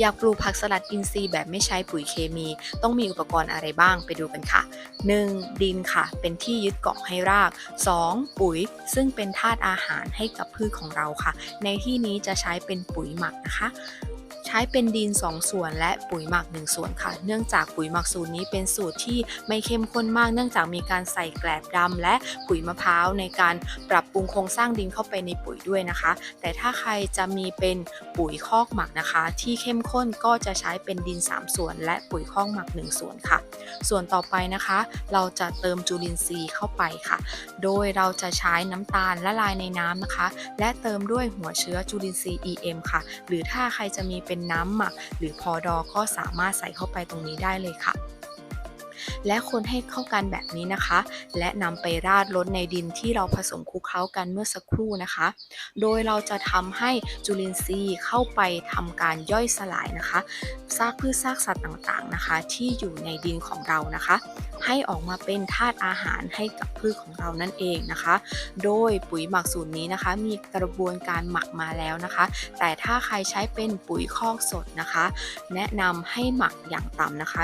อยากปลูกผักสลัดอินทรีย์แบบไม่ใช้ปุ๋ยเคมี ต้องมีอุปกรณ์อะไรบ้างไปดูกันค่ะ 1. ดินค่ะ เป็นที่ยึดเกาะให้ราก 2. ปุ๋ย ซึ่งเป็นธาตุอาหารให้กับพืชของเราค่ะ ในที่นี้จะใช้เป็นปุ๋ยหมักนะคะ ช้เป็นดิน 2 ส่วน และปุ๋ยหมัก 1 ส่วนค่ะ เนื่องจากปุ๋ยหมักสูตรนี้เป็นสูตรที่ไม่เข้มข้นมาก เนื่องจากมีการใส่แกลบดำและปุ๋ยมะพร้าวในการปรับปรุงโครงสร้างดินเข้าไปในปุ๋ยด้วยนะคะ แต่ถ้าใครจะมีเป็นปุ๋ยคอกหมักนะคะ ที่เข้มข้นก็จะใช้เป็นดิน 3 ส่วน และปุ๋ยคอกหมัก 1 ส่วนค่ะ ส่วนต่อไปนะคะ เราจะเติมจุลินทรีย์เข้าไปค่ะ โดยเราจะใช้น้ำตาลละลายในน้ำนะคะ และเติมด้วยหัวเชื้อจุลินทรีย์ EM ค่ะ หรือถ้าใครจะมีเป็นน้ำหมัก หรือพอดอก็สามารถใส่เข้าไปตรงนี้ได้เลยค่ะ และคนให้เข้ากันแบบนี้นะคะ และนำไปราดลดในดินที่เราผสมคลุกเคล้ากันเมื่อสักครู่นะคะ โดยเราจะทำให้จุลินทรีย์เข้าไปทำการย่อยสลายนะคะซากพืชซากสัตว์ต่างๆนะคะ ที่อยู่ในดินของเรานะคะ ให้ออกมาเป็นธาตุอาหารให้กับพืชของเรานั่นเองนะคะ โดยปุ๋ยหมักสูตรนี้นะคะ มีกระบวนการหมักมาแล้วนะคะ แต่ถ้าใครใช้เป็นปุ๋ยคอกสดนะคะ แนะนำให้หมักอย่างต่ำนะคะ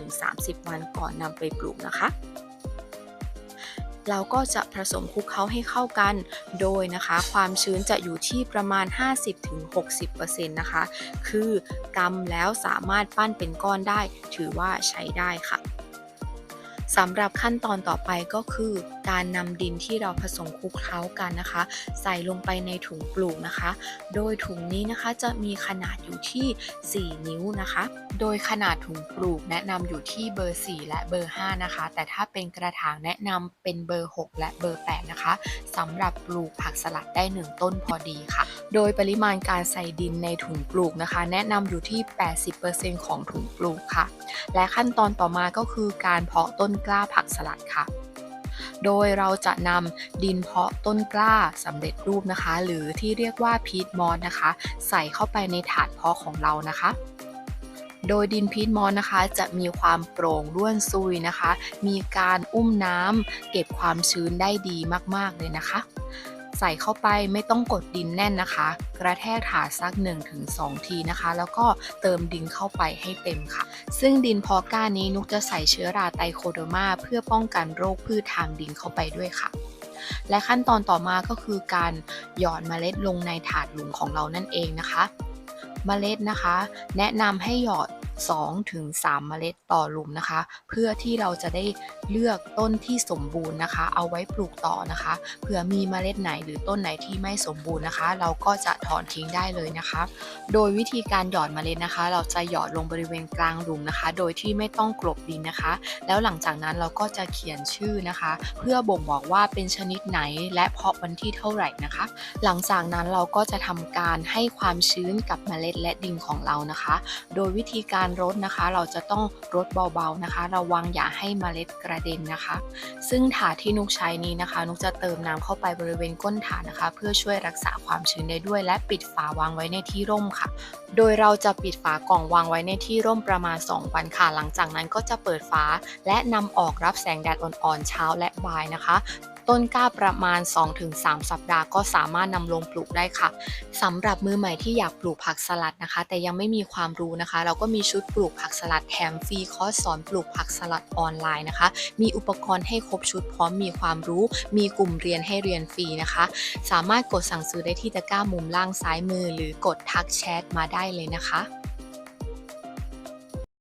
15-30 วันก่อนนำไปปลูกนะคะเราก็จะผสมคลุกเคล้าให้เข้ากัน โดยนะคะ ความชื้นจะอยู่ที่ประมาณ 50-60%นะคะ คือกำแล้วสามารถปั้นเป็นก้อนได้ ถือว่าใช้ได้ค่ะ สำหรับขั้นตอนต่อไปก็คือการนำดินที่เราผสมคลุกเคล้ากันนะคะ ใส่ลงไปในถุงปลูกนะคะ โดยถุงนี้นะคะจะมีขนาดอยู่ที่ 4 นิ้วนะคะ โดยขนาดถุงปลูกแนะนำอยู่ที่เบอร์ 4 และเบอร์ 5 นะคะ แต่ถ้าเป็นกระถางแนะนำเป็นเบอร์ 6 และเบอร์ 8 นะคะสำหรับปลูกผักสลัดได้ 1 ต้นพอดีค่ะ โดยปริมาณการใส่ดินในถุงปลูกนะคะ แนะนำอยู่ที่ 80%ของถุงปลูกค่ะ และขั้นตอนต่อมาก็คือการเพาะต้นกล้าผักสลัดค่ะ โดยเราจะนำดินเพาะต้นกล้าสำเร็จรูปนะคะ หรือที่เรียกว่าพีทมอสนะคะ ใส่เข้าไปในถาดเพาะของเรานะคะโดยดินพีทมอสนะคะ จะมีความโปร่งร่วนซุยนะคะ มีการอุ้มน้ำเก็บความชื้นได้ดีมาก ๆ เลยนะคะ ใส่เข้าไปไม่ต้องกดดินแน่นนะคะ กระแทกถาดสัก 1-2 ทีนะคะ แล้วก็เติมดินเข้าไปให้เต็มค่ะ ซึ่งดินพอก้านี้นุกจะใส่เชื้อราไตโคโดมา เพื่อป้องกันโรคพืชทางดินเข้าไปด้วยค่ะและขั้นตอนต่อมาก็คือการหยอดเมล็ดลงในถาดหลุมของเรานั่นเองนะคะ เมล็ดนะคะ แนะนำให้หยอด 2-3ถึง3เมล็ดต่อหลุมนะคะ เพื่อที่เราจะได้เลือกต้นที่สมบูรณ์นะคะ เอาไว้ปลูกต่อนะคะเผื่อมีเมล็ดไหนหรือต้นไหนที่ไม่สมบูรณ์นะคะ เราก็จะถอนทิ้งได้เลยนะคะ โดยวิธีการหยอดเมล็ดนะคะ เราจะหยอดลงบริเวณกลางหลุมนะคะ โดยที่ไม่ต้องกลบดินนะคะ แล้วหลังจากนั้นเราก็จะเขียนชื่อนะคะ เพื่อบ่งบอกว่าเป็นชนิดไหนและเพาะวันที่เท่าไหร่นะคะ หลังจากนั้นเราก็จะทำการให้ความชื้นกับเมล็ดและดินของเรานะคะ โดยวิธีการการรดนะคะ เราจะต้องรดเบาๆนะคะระวังอย่าให้เมล็ดกระเด็นนะคะ ซึ่งถาดที่นุกใช้นี้นะคะ นุกจะเติมน้ำเข้าไปบริเวณก้นถาดนะคะ เพื่อช่วยรักษาความชื้นได้ด้วย และปิดฝาวางไว้ในที่ร่มค่ะ โดยเราจะปิดฝากล่องวางไว้ในที่ร่มประมาณ 2 วันค่ะ หลังจากนั้นก็จะเปิดฝาและนำออกรับแสงแดดอ่อนๆเช้าและบ่ายนะคะ ต้นกล้าประมาณ 2-3 สัปดาห์ก็สามารถนำลงปลูกได้ค่ะสำหรับมือใหม่ที่อยากปลูกผักสลัดนะคะ แต่ยังไม่มีความรู้นะคะ เราก็มีชุดปลูกผักสลัดแถมฟรีคอร์สสอนปลูกผักสลัดออนไลน์นะคะ มีอุปกรณ์ให้ครบชุดพร้อมมีความรู้ มีกลุ่มเรียนให้เรียนฟรีนะคะ สามารถกดสั่งซื้อได้ที่ตะกร้ามุมล่างซ้ายมือ หรือกดทักแชทมาได้เลยนะคะ